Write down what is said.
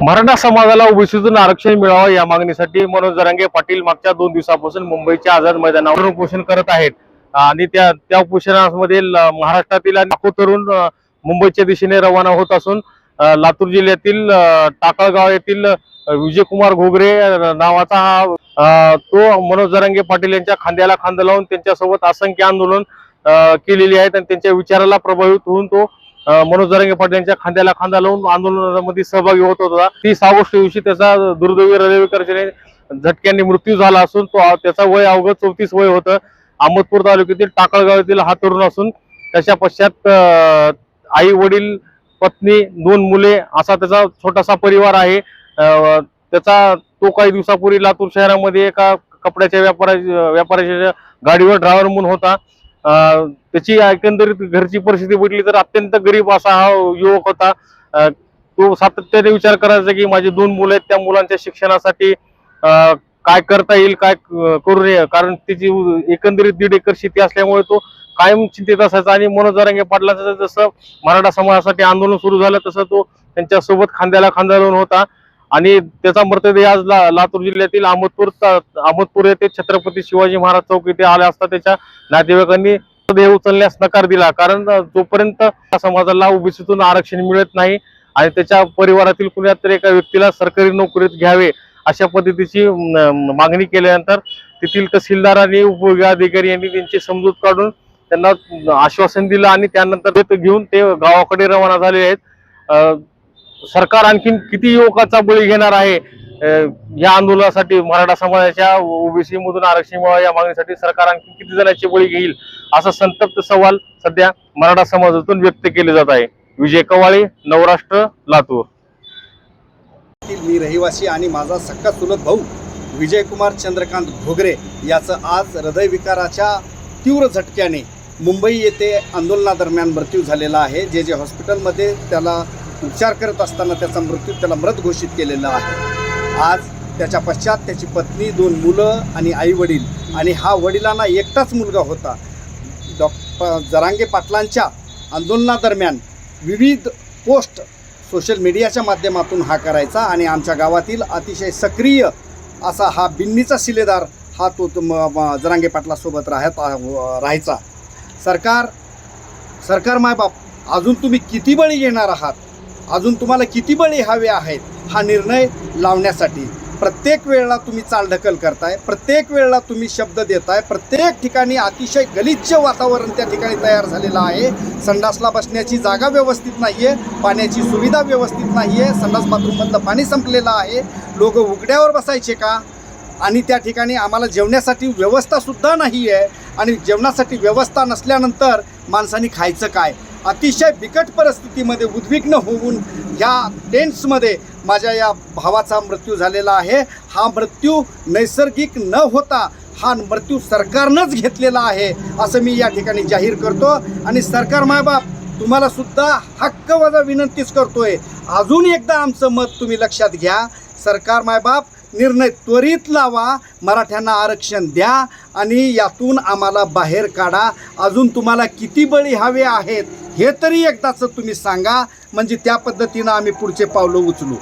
मराठा समाजाला ओबीसीतून आरक्षण मिळावं या मागणीसाठी मनोज जरांगे पाटील मागच्या दोन दिवसापासून मुंबईच्या आझाद मैदानावर उपोषण करत आहेत. आणि त्या त्या उपोषणामध्ये महाराष्ट्रातील आणि लाखो तरुण मुंबईच्या दिशेने रवाना होत असून लातूर जिल्ह्यातील टाकळगाव येथील विजयकुमार घोगरे नावाचा हा तो मनोज जरांगे पाटील यांच्या खांद्याला खांदा लावून त्यांच्यासोबत असंख्य आंदोलन केलेली आहेत आणि त्यांच्या विचाराला प्रभावित होऊन तो मनोज दरंगे पाटील यांच्या खांद्याला खांदा लावून आंदोलनामध्ये सहभागी होत होता. तीस ऑगस्ट दिवशी त्याचा दुर्दैवी हृदयविकाराने झटक्याने मृत्यू झाला असून तो त्याचा वय अवघड चौतीस वय होतं. अहमदपूर तालुक्यातील टाकळगाव येथील हा तरुण असून त्याच्या पश्चात आई वडील पत्नी दोन मुले असा त्याचा छोटासा परिवार आहे. त्याचा तो काही दिवसापूर्वी लातूर शहरामध्ये एका कपड्याच्या व्यापारा व्यापाऱ्याच्या गाडीवर ड्रायव्हर म्हणून होता. त्याची एकंदरीत घरची परिस्थिती बघितली तर अत्यंत गरीब असा हा युवक होता. तो सातत्याने विचार करायचा की माझी दोन मुलं आहेत त्या मुलांच्या शिक्षणासाठी काय करता येईल काय करू नये? कारण त्याची एकंदरीत दीड एकर शेती असल्यामुळे तो कायम चिंतित असायचा आणि मनोज जरांगे पाटलाचं जसं मराठा समाजासाठी आंदोलन सुरू झालं तसं तो त्यांच्यासोबत खांद्याला खांदा लावून होता. आणि त्याचा मृतदेह आज ला- लातूर जिल्ह्यातील अहमदपूर ता- अहमदपूर येथे छत्रपती शिवाजी महाराज चौक इथे आले असता त्याच्या नातेवाईकांनी देह उचलण्यास नकार दिला. कारण जोपर्यंत त्या समाजाला ओबीसीतून आरक्षण मिळत नाही आणि त्याच्या परिवारातील कुणा तरी एका व्यक्तीला सरकारी नोकरीत घ्यावे अशा पद्धतीची मागणी केल्यानंतर तेथील तहसीलदार आणि अधिकारी यांनी त्यांची समजूत काढून त्यांना आश्वासन दिलं आणि त्यानंतर घेऊन ते गावाकडे रवाना झाले आहेत. सरकार आणखीन किती युवकाचा बळी घेणार आहे? या आंदोलनासाठी मराठा समाजाच्या ओबीसी मधून आरक्षण मिळावं या मागणीसाठी सरकार आणखी किती जणांची बळी घेईल? असा संतप्त सवाल सध्या मराठा समाजातून व्यक्त केले जात आहे. विजय कवाळे नवराष्ट्र लातूर. मी रहिवासी आणि माझा सक्का चुलत भाऊ विजयकुमार चंद्रकांत घोगरे याचं आज हृदयविकाराच्या तीव्र झटक्याने मुंबई येथे आंदोलनादरम्यान मृत्यू झालेला आहे. जे जे हॉस्पिटलमध्ये त्याला उपचार करत असताना त्याचा मृत्यू त्याला मृत घोषित केलेला आहे. आज त्याच्या पश्चात त्याची पत्नी दोन मुलं आणि आई वडील आणि हा वडिलांना एकटाच मुलगा होता. डॉक्टर जरांगे पाटलांच्या आंदोलनादरम्यान विविध पोस्ट सोशल मीडियाच्या माध्यमातून हा करायचा आणि आमच्या गावातील अतिशय सक्रिय असा हा बिन्नीचा शिलेदार हा तो जरांगे पाटलासोबत राहत राहायचा. सरकार सरकार मायबाप अजून तुम्ही किती बळी घेणार आहात? अजून तुम्हाला किती बळी हवे आहेत हा निर्णय लावण्यासाठी? प्रत्येक वेळेला तुम्ही चालढकल करताय प्रत्येक वेळेला तुम्ही शब्द देताय प्रत्येक ठिकाणी अतिशय गलिच्छ वातावरण त्या ठिकाणी तयार झालेलं आहे. संडासला बसण्याची जागा व्यवस्थित नाही आहे पाण्याची सुविधा व्यवस्थित नाही आहे संडास बाथरूममधलं पाणी संपलेलं आहे. लोक उघड्यावर बसायचे का? आणि त्या ठिकाणी आम्हाला जेवण्यासाठी व्यवस्थासुद्धा नाही आहे आणि जेवणासाठी व्यवस्था नसल्यानंतर माणसांनी खायचं काय? अतिशय बिकट परिस्थितीमध्ये उद्विग्न होऊन ह्या टेंट्समध्ये माझ्या या भावाचा मृत्यू झालेला आहे. हा मृत्यू नैसर्गिक न होता हा मृत्यू सरकारनंच घेतलेला आहे असं मी या ठिकाणी जाहीर करतो. आणि सरकार मायबाप तुम्हाला सुद्धा हक्क वजा विनंतीच करतोय. अजून एकदा आमचं मत तुम्ही लक्षात घ्या. सरकार मायबाप निर्णय त्वरित लावा मराठ्यांना आरक्षण द्या आणि यातून आम्हाला बाहेर काढा. अजून तुम्हाला किती बळी हवे आहेत हे तरी एकदाच तुम्ही सांगा म्हणजे त्या पद्धतीनं आम्ही पुढचे पावलं उचलू.